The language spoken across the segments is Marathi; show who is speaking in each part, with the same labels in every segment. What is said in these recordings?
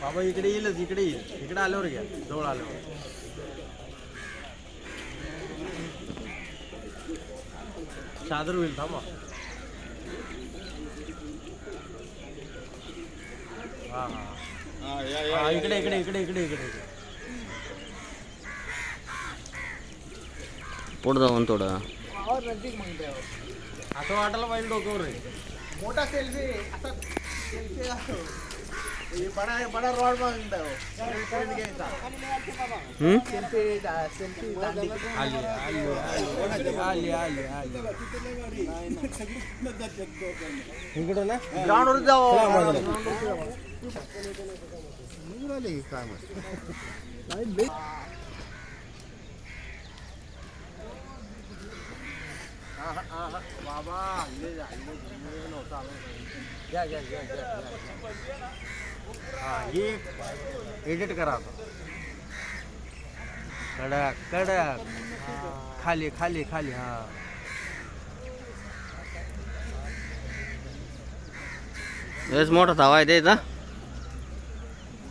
Speaker 1: बाबा इकडे येईलच इकडे येईल इकडे आल्यावर घ्या जवळ आल्यावर चादर होईल थांबा हा हा हा इकडे इकडे इकडे इकडे इकडे
Speaker 2: पुढं जाऊन थोडं
Speaker 3: और नजदीक मागतोय अहो.
Speaker 1: असं वाटायला पाहिजे डोक्यावर आहे
Speaker 3: मोठा सेल्फी असा सेल्फी असतो हे बडा बडा रॉड मागताय अहो. Trend घ्यायचा
Speaker 2: हं?
Speaker 3: सेल्फी सेल्फी दांडी.
Speaker 1: आली आली आली आली आली आली इकडं ना
Speaker 3: ग्राउंडवर जाऊ
Speaker 1: चला, बाबा हल्ले हल्ले हल्ले नव्हतं आलं. घ्या घ्या घ्या घ्या घ्या. हा हे एडिट करा आता कडक कडक खाली खाली खाली हा
Speaker 2: लयच मोठा धावा आहे त्याचा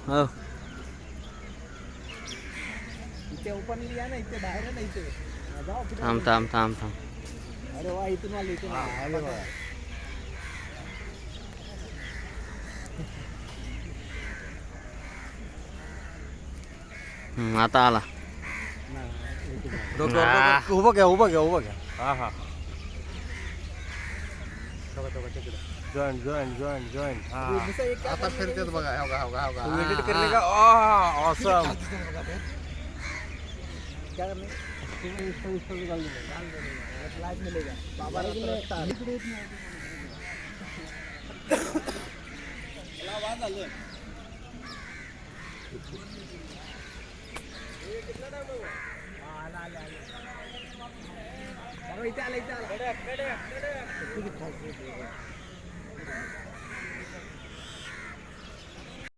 Speaker 2: हो? थांब थांब थांब थांब
Speaker 3: अरे वा इथून आले इथून
Speaker 1: हा,
Speaker 3: आले.
Speaker 1: आले बघा.
Speaker 2: हं, आता आला.
Speaker 1: डोक्यावर उभं घ्या उभं घ्या उभं घ्या. हा हा. Join join join join. हा.
Speaker 3: दुसरं एक काय करणार नाही.
Speaker 1: बघा तुम्ही एडिट केले का? ऑसम
Speaker 3: क्या इसको इसको निकाल देगा लाइट मिलेगा बाबा रास्ता आवाज़ आ ले ये कितना टाइम हुआ हाँ आ ले बाबा इधर आ ले इधर आ ले खड़े खड़े खड़े